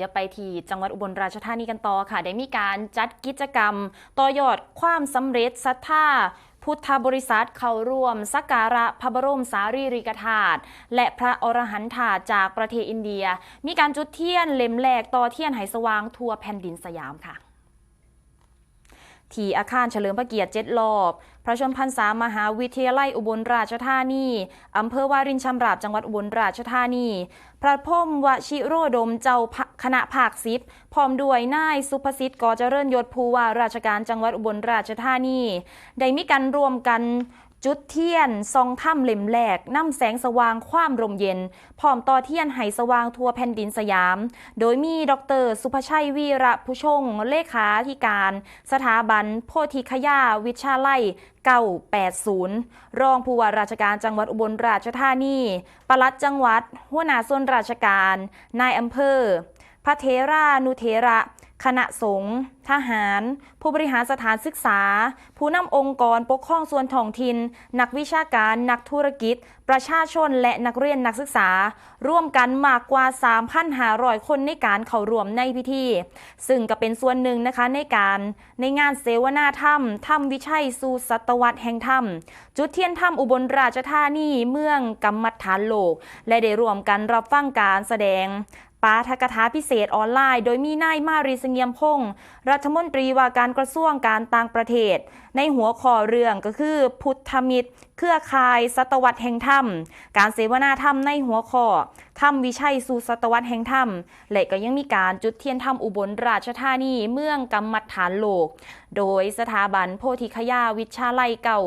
ดี๋ยวไปที่จังหวัดอุบลราชธานีกันต่อค่ะ ได้มีการจัดกิจกรรม ต่อยอดความสำเร็จศรัทธาพุทธบริษัทเข้าร่วมสักการะพระบรมสารีริกธาตุและพระอรหันถาตุจากประเทศอินเดีย มีการจุดเทียนเล่มแหลกต่อเทียนไหสว่างทั่วแผ่นดินสยามค่ะ ที่อาคารเฉลิมพระเกียรติเจ็ดรอบ พระชนพรรษามหาวิทยาลัยอุบลราชธานี อำเภอวารินชำราบจังหวัดอุบลราชธานี พระพมวชิโรดมเจ้าคณะภาคสิบพร้อมด้วยนายสุภสิทธิ์กอเจริญยศภูว่าราชการจังหวัดอุบลราชธานี ได้มีการรวมกัน จุดเทียนซองถ้ำเล่มแหลกนำแสงสว่างความร่มเย็น พร้อมต่อเทียนไหสว่างทั่วแผ่นดินสยาม โดยมีดร สุภชัยวีระผู้ชง เลขาธิการ สถาบัน โพธิคยาวิชาไล980 รองผู้ว่าราชการจังหวัดอุบลราชธานี ปลัดจังหวัด หัวหน้าส่วนราชการ นายอำเภอ พระเทรานุเทระ คณะสงฆ์ทหาร ผู้บริหารสถานศึกษา ผู้นำองค์กรปกครองส่วนท้องถิ่นนักวิชาการ นักธุรกิจ ประชาชนและนักเรียนนักศึกษา ร่วมกันมากกว่า 3,500 คนในการเข้าร่วมในพิธี ซึ่งก็เป็นส่วนหนึ่งนะคะในการในงานเสวนาธรรมธรรมวิชัยสู่ศตวรรษแห่งธรรม จุดเทียนธรรมอุบลราชธานีเมืองกำมัดฐานโลก และได้ร่วมกันรับฟังการแสดง ปาทกถาพิเศษออนไลน์ โดยมีนายมารีสเงียมพงศ์รัฐมนตรีว่าการกระทรวงการต่างประเทศ ในหัวข้อเรื่องก็คือ พุทธมิตร เครือข่ายศตวรรษแห่งธรรม การเสวนาธรรมในหัวข้อธรรมวิชัยสู่ศตวรรษแห่งธรรม และก็ยังมีการจุดเทียนธรรมอุบลราชธานีเมืองกำมัดฐานโลก โดยสถาบันโพธิคยาวิชาไลเก่า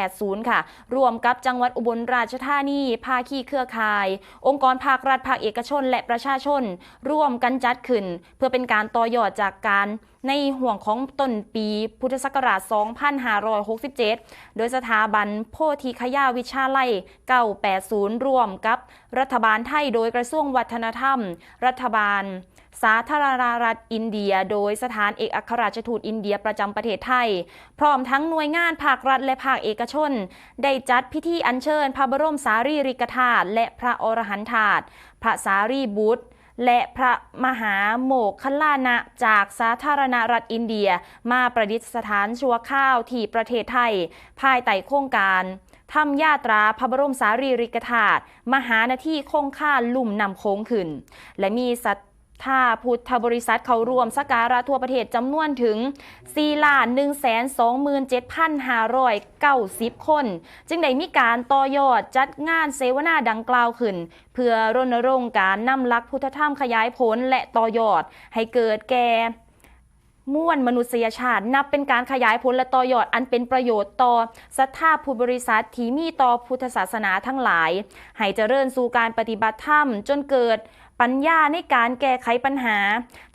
80 ค่ะ รวมกับจังหวัดอุบลราชธานี ภาคีเครือข่าย องค์กรภาครัฐภาคเอกชนและประชาชน ร่วมกันจัดขึ้น เพื่อเป็นการต่อยอดจากการในห่วงของต้นปีพุทธศักราช 2567 โดยสถาบันโพธิคยาวิชาไลัย980 ร่วมกับ รัฐบาลไทยโดยกระทรวงวัฒนธรรม รัฐบาล สาธารณรัฐอินเดีย โดยสถานเอกอัครราชทูตอินเดียประจำประเทศไทย พร้อมทั้งหน่วยงานภาครัฐและภาคเอกชน ได้จัดพิธีอัญเชิญพระบรมสารีริกธาตุและพระอรหันถาตุพระสารีบุตร และพระมหาโมกขลานะจากสาธารณรัฐอินเดีย มาประดิษฐานชั่วข้าวที่ประเทศไทย ภายใต้โครงการทำยาตราพระบรมสารีริกธาตุมหานาที่คงค่าลุ่มนำโค้งขึ้น และมีสัต ถ้าพุทธบริษัทเขารวมสักการะทั่วประเทศจำนวนถึง 4 ล้าน 1 2 7 5 9 0 คน จึงได้มีการต่อยอดจัดงานเสวนาดังกล่าวขึ้น เพื่อรณรงค์การนำหลักพุทธธรรมขยายผลและต่อยอด ให้เกิดแก่มวลมนุษยชาติ นับเป็นการขยายผลและต่อยอดอันเป็นประโยชน์ต่อศรัทธาผู้บริษัทที่มีต่อพุทธศาสนาทั้งหลาย ให้เจริญสู่การปฏิบัติธรรมจนเกิด ปัญญาในการแก้ไขปัญหา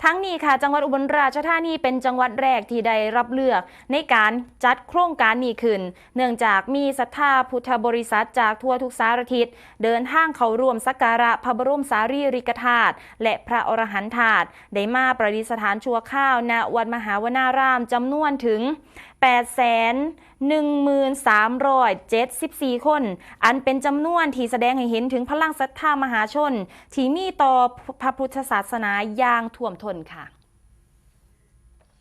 ทั้งนี้ค่ะจังหวัดอุบลราชธานีเป็นจังหวัดแรกที่ได้รับเลือก ในการจัดโครงการนี้ขึ้น เนื่องจากมีศรัทธาพุทธบริษัทจากทั่วทุกสารทิศเดินทางเข้าร่วมสักการะพระบรมสารีริกธาตุและพระอรหันถาตุได้มาประดิษฐานชั่วข้าวณวัดมหาวนารามจำนวนถึง8 1 3 7 4 คน อันเป็นจำนวนที่แสดงให้เห็นถึงพลังศรัทธามหาชน ที่มีต่อพระพุทธศาสนาอย่างท่วมท้นค่ะ